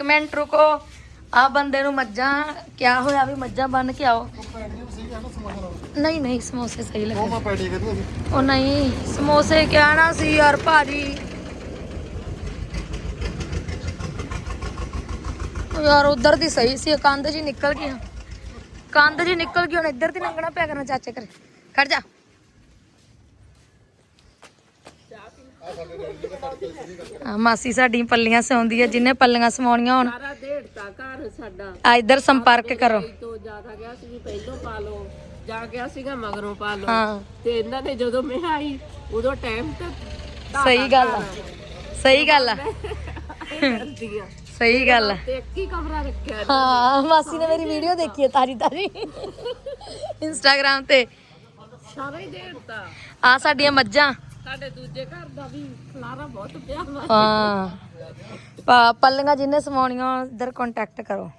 ਇੱਕ ਮਿੰਟ ਰੁਕੋ। ਆ ਬੰਦੇ ਨੂੰ ਮੱਝਾਂ ਕਿਆ ਹੋਇਆ ਵੀ ਮੱਝਾਂ ਬੰਨ ਕੇ ਆਓ। ਨਹੀਂ ਨਹੀਂ ਸਮੋਸੇ ਸਹੀ ਲੱਗੇ। ਮੈਂ ਪੈਟੀ ਕਰਦੀ ਸੀ। ਉਹ ਨਹੀਂ ਸਮੋਸੇ ਕਹਿਣਾ ਸੀ ਯਾਰ ਭਾਜੀ। ਉਹ ਯਾਰ ਉਧਰ ਦੀ ਸਹੀ ਸੀ ਕੰਧ ਜੀ ਨਿਕਲ ਗਈ ਕੰਧ ਜੀ ਨਿਕਲ ਗਈ ਹੁਣ ਇੱਧਰ ਦੀ ਲੰਘਣਾ ਪਿਆ ਕਰਨਾ ਚਾਚੇ ਘਰੇ। ਖੜ ਜਾ। ਆ ਮਾਸੀ ਸਾਡੀ ਪੱਲੀਆਂ ਸਿਉਂਦੀ ਹੈ ਜਿੰਨੇ ਪੱਲੀਆਂ ਸਮਾਉਣੀਆਂ ਹੁਣ। ਸਾਰਾ ਢੇੜਤਾ ਘਰ ਸਾਡਾ। ਆ ਇੱਧਰ ਸੰਪਰਕ ਕਰੋ। ਤੋਂ ਜ਼ਿਆਦਾ ਗਿਆ ਸੀ ਵੀ ਪਹਿਲੋਂ ਪਾ ਲਓ ਜਾ ਗਿਆ ਸੀਗਾ ਮਗਰੋਂ ਪਾ ਲਓ। ਹਾਂ। ਤੇ ਇਹਨਾਂ ਨੇ ਜਦੋਂ ਮੈਂ ਆਈ ਉਦੋਂ ਟਾਈਮ ਤੇ ਸਹੀ ਗੱਲ ਆ। ਸਹੀ ਗੱਲ ਆ। ਸਹੀ ਗੱਲ ਆ। ਤੇ ਇੱਕ ਹੀ ਕਮਰਾ ਰੱਖਿਆ ਹਾਂ ਮਾਸੀ ਨੇ ਮੇਰੀ ਵੀਡੀਓ ਦੇਖੀ ਹੈ ਤਾਰੀ ਤਾਰੀ ਇੰਸਟਾਗ੍ਰam ਤੇ। ਸਾਰਾ ਹੀ ਢੇੜਤਾ ਆ ਸਾਡੀਆਂ ਮੱਝਾਂ। ਸਾਡੇ ਦੂਜੇ ਘਰ ਦਾ ਵੀ ਖਲਾਰਾ ਬਹੁਤ ਪਿਆ ਵਾ। ਹਾਂ। ਪਾ- ਪੱਲੀਆਂ ਜਿੰਨੇ ਸਮਾਉਣੀਆਂ ਇੱਧਰ ਕੰਟੈਕਟ ਕਰੋ।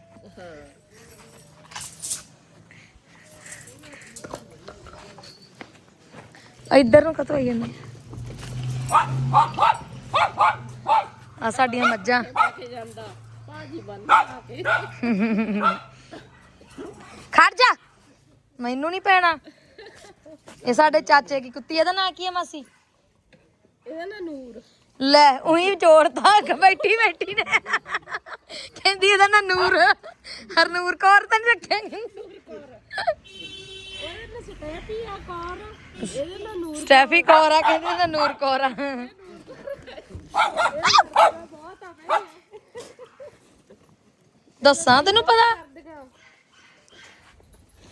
ਇੱਧਰ ਨੂੰ ਕਤੋਂ ਆਈ ਜਾਂਦੇ। ਆ ਸਾਡੀਆਂ ਮੱਝਾਂ। ਕੇ ਖੜ ਜਾ। ਮੈਨੂੰ ਨਹੀਂ ਪੈਣਾ। ਇਹ ਸਾਡੇ ਚਾਚੇ ਕੀ ਕੁੱਤੀ ਇਹਦਾ ਨਾਂ ਕੀ ਹੈ ਮਾਸੀ? ਇਹਦਾ ਨਾ ਨੂਰ। ਲੈ ਉਹੀ ਜੋੜਤਾ ਕਿ ਬੈਠੀ ਬੈਠੀ ਨੇ। ਕਹਿੰਦੀ ਇਹਦਾ ਨਾਂ ਨੂਰ। ਹਰਨੂਰ ਕੌਰ ਤਾਂ ਨੀ ਰੱਖਿਆ ਇਹਦੇ ਨਾਲ ਸਟੈਪੀ ਆ ਕਾਰ। ਇਹਦੇ ਨਾਲ ਨੂਰ ਸਟੈਫੀ ਕੌਰ ਆ ਕਹਿੰਦੀ ਇਹਦਾ ਨੂਰ ਕੌਰ ਆ। ਦੱਸਾਂ ਤੈਨੂੰ ਪਤਾ?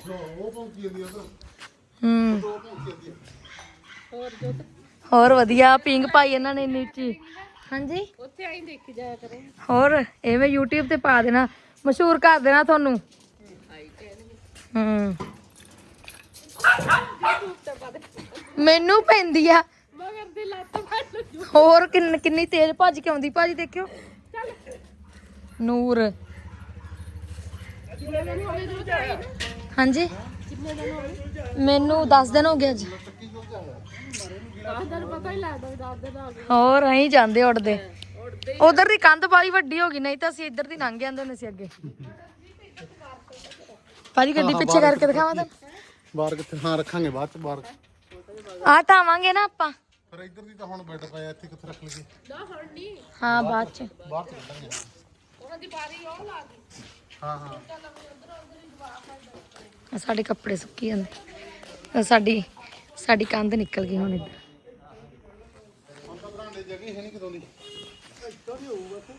ਉਹ ਪਹੁੰਚੀ ਜਾਂਦੀ ਆ ਤਾਂ। ਹੂੰ। ਉਹ ਪਹੁੰਚੀ ਜਾਂਦੀ ਆ ਹੋਰ ਜੋ ਹੋਰ ਵਧੀਆ ਪਿੰਗ ਪਾਈ ਇਹਨਾਂ ਨੇ ਨੀਚੀ। ਹਾਂਜੀ? ਉੱਥੇ ਆਈ ਦੇਖੀ ਜਾਇਆ ਕਰੋ। ਹੋਰ ਮੈਂ YouTube ਤੇ ਪਾ ਦੇਣਾ ਮਸ਼ਹੂਰ ਕਰ ਦੇਣਾ ਤੁਹਾਨੂੰ। ਹੂੰ। ਮੈਨੂੰ ਪੈਂਦੀ ਆ। ਮਗਰ ਦੀ ਲੱਤ ਫੜ ਲੂ ਹੋਰ ਕਿੰਨ ਕਿੰਨੀ ਤੇਜ਼ ਭੱਜ ਕੇ ਆਉਂਦੀ ਭਾਜੀ ਦੇਖਿਓ। ਨੂਰ। ਹਾਂਜੀ। ਮੈਨੂੰ 10 ਦਿਨ ਹੋ ਗਏ ਅੱਜ ਦਸ ਦਿਨ ਪਤਾ ਹੀ ਲੱਗਦਾ ਵੀ ਦਸ ਦਿਨ ਆ ਗਏ ਹੋਰ ਅਸੀਂ ਜਾਂਦੇ ਉੱਡਦੇ। ਉੜਦੇ ਉਧਰ ਦੀ ਕੰਧ ਬਾਲੀ ਵੱਡੀ ਹੋ ਗਈ ਨਹੀਂ ਤਾਂ ਅਸੀਂ ਇੱਧਰ ਦੀ ਲੰਘ ਜਾਂਦੇ ਹੁੰਦੇ ਸੀ ਅੱਗੇ। ਭਾਜੀ ਗੱਡੀ ਪਿੱਛੇ ਕਰਕੇ ਦਿਖਾਵਾਂ ਤੁਹਾਨੂੰ? ਬਾਹਰ ਕਿੱਥੇ? ਹਾਂ ਰੱਖਾਂਗੇ ਬਾਅਦ ਚ ਬਾਹਰ ਆ ਟਾਵਾਂਗੇ ਨਾ ਆਪਾਂ। ਪਰ ਇੱਧਰ ਦੀ ਤਾਂ ਹੁਣ ਬੈੱਡ ਪਿਆ ਇੱਥੇ ਕਿੱਥੇ ਰੱਖ ਲਈਏ? ਨਾ ਹੁਣ ਨਹੀਂ ਹਾਂ ਬਾਅਦ ਚ। ਬਾਹਰ ਚ ਕੱਢਾਂਗੇ। ਉਹਨਾਂ ਦੀ ਬਾਰੀ ਉਹ ਲਾ ਗਈ। ਹਾਂ ਹਾਂ। ਸਾਡੇ ਕੱਪੜੇ ਸੁੱਕੀ ਜਾਂਦੇ। ਸਾਡੀ ਸਾਡੀ ਕੰਧ ਨਿਕਲ ਗਈ ਹੁਣ ਇੱਧਰ। ਤਾਂ ਜਗ੍ਹਾ ਹੀ ਹੈ ਨਹੀਂ ਕਿਦੋਂ ਦੀ। ਇੱਦਾਂ ਵੀ ਹੋਊਗਾ ਇੱਥੇ